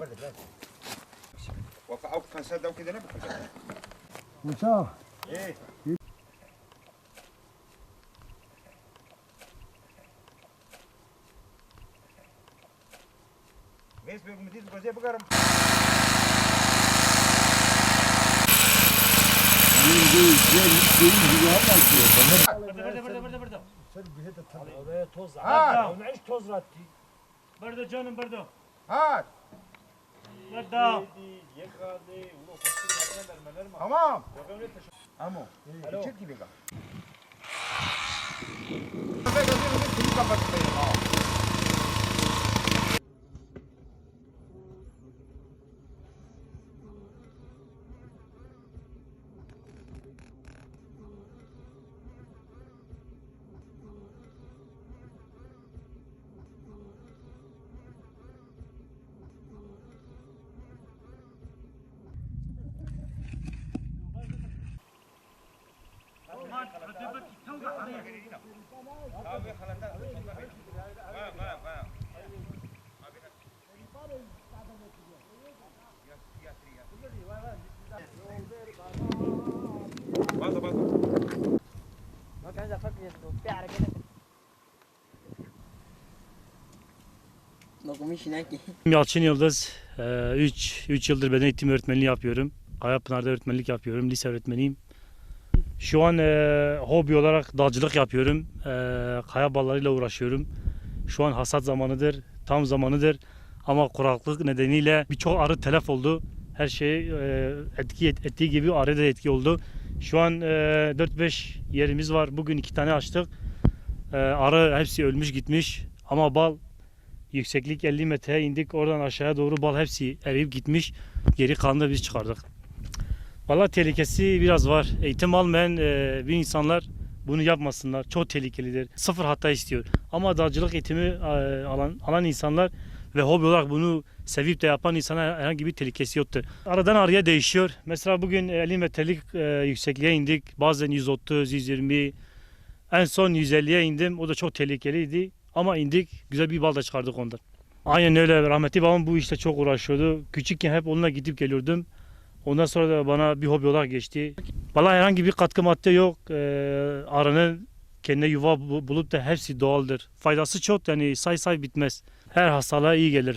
برد برد وقع كان صدق وكذا نبكي Uçak. ايه بس بيقوم مدير بقى زي بقرم برده برده برده برده Oraya toz Ha. Gadda. Tamam. Amo. Çık gibi kal. Kapatın. Yalçın Yıldız, e, 3 3 yıldır beden eğitimi öğretmenliği yapıyorum. Kayapınar'da öğretmenlik yapıyorum, lise öğretmeniyim. Şu an e, hobi olarak dalcılık yapıyorum. E, kaya ballarıyla uğraşıyorum. Şu an hasat zamanıdır. Tam zamanıdır. Ama kuraklık nedeniyle birçok arı telef oldu. Her şey e, etki et- ettiği gibi arı da etki oldu. Şu an e, 4-5 yerimiz var. Bugün iki tane açtık. E, arı hepsi ölmüş gitmiş. Ama bal Yükseklik 50 metreye indik. Oradan aşağıya doğru bal hepsi eriyip gitmiş. Geri kalanı da biz çıkardık. Valla tehlikesi biraz var. Eğitim almayan e, bir insanlar bunu yapmasınlar. Çok tehlikelidir. Sıfır hata istiyor. Ama dağcılık eğitimi e, alan, alan insanlar ve hobi olarak bunu sevip de yapan insana herhangi bir tehlikesi yoktur. Aradan araya değişiyor. Mesela bugün 50 metrelik e, yüksekliğe indik. Bazen 130, 120, en son 150'ye indim. O da çok tehlikeliydi. Ama indik. Güzel bir bal da çıkardık ondan. Aynen öyle. Rahmetli babam bu işte çok uğraşıyordu. Küçükken hep onunla gidip geliyordum. Ondan sonra da bana bir hobi olarak geçti. Valla herhangi bir katkı madde yok. Ee, arının kendine yuva bu- bulup da hepsi doğaldır. Faydası çok yani say say bitmez. Her hastalığa iyi gelir.